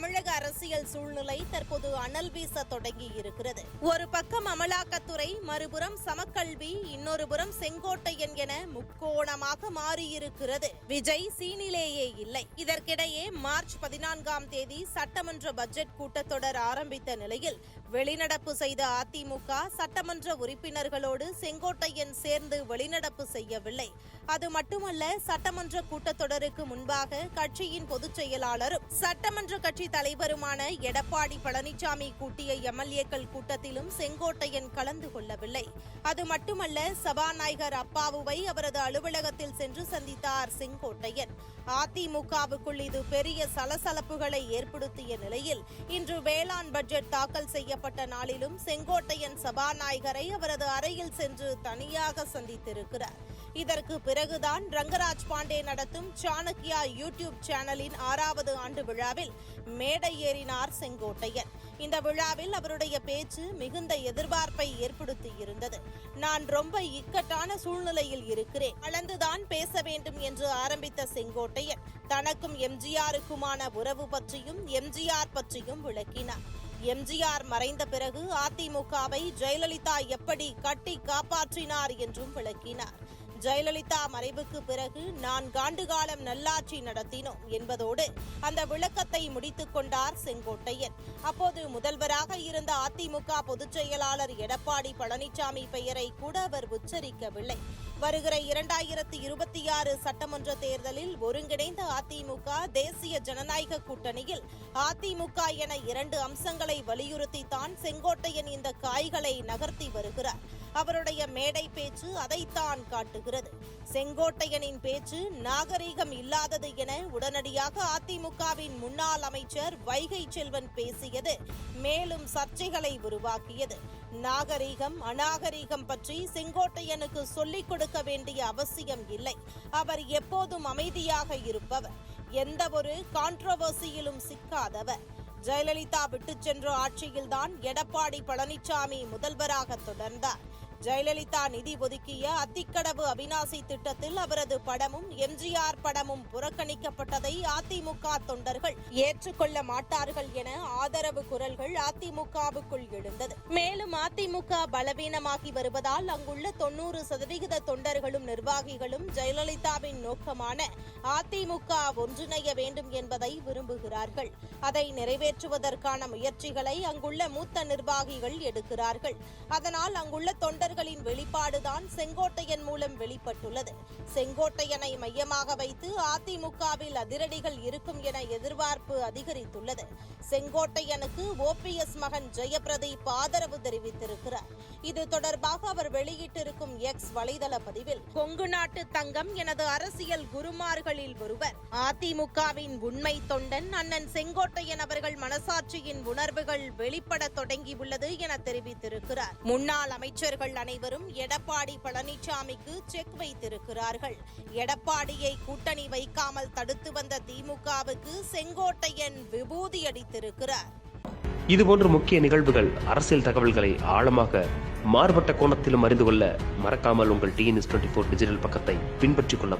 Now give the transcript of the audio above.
தமிழக அரசியல் சூழ்நிலை தற்போது அனல் வீச தொடங்கி இருக்கிறது. ஒரு பக்கம் அமலாக்கத்துறை மறுபுறம் சமக்கல்வி இன்னொரு புறம் செங்கோட்டையன் என முக்கோணமாக மாறியிருக்கிறது. விஜய் சீனிலேயே இல்லை. இதற்கிடையே மார்ச் பதினான்காம் தேதி சட்டமன்ற பட்ஜெட் கூட்டத்தொடர் ஆரம்பித்த நிலையில் வெளிநடப்பு செய்த அதிமுக சட்டமன்ற உறுப்பினர்களோடு செங்கோட்டையன் சேர்ந்து வெளிநடப்பு செய்யவில்லை. அது மட்டுமல்ல சட்டமன்ற கூட்டத்தொடருக்கு முன்பாக கட்சியின் பொதுச் செயலாளரும் சட்டமன்ற கட்சி தலைவருமான எடப்பாடி பழனிசாமி கூட்டிய எம்எல்ஏக்கள் கூட்டத்திலும் செங்கோட்டையன் கலந்து கொள்ளவில்லை. அது மட்டுமல்ல சபாநாயகர் அப்பாவுவை அவரது அலுவலகத்தில் சென்று சந்தித்தார் செங்கோட்டையன். அதிமுகவுக்குள் இது பெரிய சலசலப்புகளை ஏற்படுத்திய நிலையில் இன்று வேளாண் பட்ஜெட் தாக்கல் செய்ய செய்யப்பட்ட நாளிலும் செங்கோட்டையன் சபாநாயகரை அவரது அறையில் சென்று தனியாக சந்தித்திருக்கிறார். இதற்கு பிறகுதான் ரங்கராஜ் பாண்டே நடத்தும் சாணக்கியா யூடியூப் சேனலின் ஆறாவது ஆண்டு விழாவில் மேடை ஏறினார் செங்கோட்டையன். இந்த விழாவில் அவருடைய பேச்சு மிகுந்த எதிர்பார்ப்பை ஏற்படுத்தி இருந்தது நான் ரொம்ப இக்கட்டான சூழ்நிலையில் இருக்கிறேன். கலந்துதான் பேச வேண்டும் என்று ஆரம்பித்த செங்கோட்டையன் தனக்கும் எம்ஜிஆருக்குமான உறவு பற்றியும் எம்ஜிஆர் பற்றியும் விளக்கினார். எம்ஜிஆர் மறைந்த பிறகு அதிமுகவை ஜெயலலிதா எப்படி கட்டி காப்பாற்றினார் என்றும் விளக்கினார். ஜெயலலிதா மறைவுக்கு பிறகு நான்காண்டு காலம் நல்லாட்சி நடத்தினோம் என்பதோடு அந்த விளக்கத்தை முடித்துக் கொண்டார் செங்கோட்டையன். அப்போது முதல்வராக இருந்த அதிமுக பொதுச் செயலாளர் எடப்பாடி பழனிசாமி பெயரை கூட அவர் உச்சரிக்கவில்லை. வருகிற இரண்டாயிரத்தி இருபத்தி ஆறு சட்டமன்ற தேர்தலில் ஒருங்கிணைந்த அதிமுக தேசிய ஜனநாயக கூட்டணியில் அதிமுக என இரண்டு அம்சங்களை வலியுறுத்தித்தான் செங்கோட்டையன் இந்த காய்களை நகர்த்தி வருகிறார். அவருடைய மேடை பேச்சு அதைத்தான் காட்டுகிறது. செங்கோட்டையனின் பேச்சு நாகரீகம் இல்லாதது என உடனடியாக அதிமுகவின் முன்னாள் அமைச்சர் வைகை செல்வன் பேசியது மேலும் சர்ச்சைகளை உருவாக்கியது. நாகரீகம் அநாகரீகம் பற்றி செங்கோட்டையனுக்கு சொல்லிக் கொடுக்க வேண்டிய அவசியம் இல்லை. அவர் எப்போதும் அமைதியாக இருப்பவர். எந்த ஒரு கான்ட்ரவர்சியிலும் சிக்காதவர். ஜெயலலிதா விட்டுச் சென்ற ஆட்சியில்தான் எடப்பாடி பழனிசாமி முதல்வராக தொடர்ந்தார். ஜெயலலிதா நிதி ஒதுக்கிய அத்திக்கடவு அவினாசி திட்டத்தில் அவரது படமும் எம்ஜிஆர் படமும் புறக்கணிக்கப்பட்டதை அதிமுக தொண்டர்கள் ஏற்றுக்கொள்ள மாட்டார்கள் என ஆதரவு குரல்கள் அதிமுகவுக்குள் எழுந்தது. மேலும் அதிமுக பலவீனமாகி வருவதால் அங்குள்ள தொன்னூறு சதவிகித தொண்டர்களும் நிர்வாகிகளும் ஜெயலலிதாவின் நோக்கமான அதிமுக ஒன்றிணைய வேண்டும் என்பதை விரும்புகிறார்கள். அதை நிறைவேற்றுவதற்கான முயற்சிகளை அங்குள்ள மூத்த நிர்வாகிகள் எடுக்கிறார்கள். அதனால் அங்குள்ள தொண்டர் தொண்டர்களின் வெளிப்பாடுதான் செங்கோட்டையன் மூலம் வெளிப்பட்டுள்ளது. செங்கோட்டையனை மையமாக வைத்து அதிமுகவில் அதிரடிகள் இருக்கும் என எதிர்பார்ப்பு அதிகரித்துள்ளது. செங்கோட்டையனுக்கு ஓபிஎஸ் மகன் ஜெயபிரதீப் ஆதரவு தெரிவித்திருக்கிறார். இது தொடர்பாக அவர் வெளியிட்டிருக்கும் எக்ஸ் வலைதள பதிவில் கொங்கு நாட்டு தங்கம் எனது அரசியல் குருமார்களில் ஒருவர். அதிமுகவின் உண்மை தொண்டன் அண்ணன் செங்கோட்டையன் அவர்கள் மனசாட்சியின் உணர்வுகள் வெளிப்பட தொடங்கியுள்ளது என தெரிவித்திருக்கிறார். முன்னாள் அமைச்சர்கள் அனைவரும் எடப்பாடி பழனிசாமிக்கு செக் வைத்திருக்கிறார்கள். எடப்பாடியை கூட்டணி வைக்காமல் தடுத்து வந்த திமுகவுக்கு செங்கோட்டையன் விபூதி அடித்திருக்கிறார். இதுபோன்ற முக்கிய நிகழ்வுகள் அரசியல் தகவல்களை ஆழமாக மாறுபட்ட கோணத்திலும் அறிந்து கொள்ள மறக்காமல் உங்கள் டிஎன்எஸ் டுவெண்ட்டி ஃபோர் டிஜிட்டல் பக்கத்தை பின்பற்றிக் கொள்ளவும்.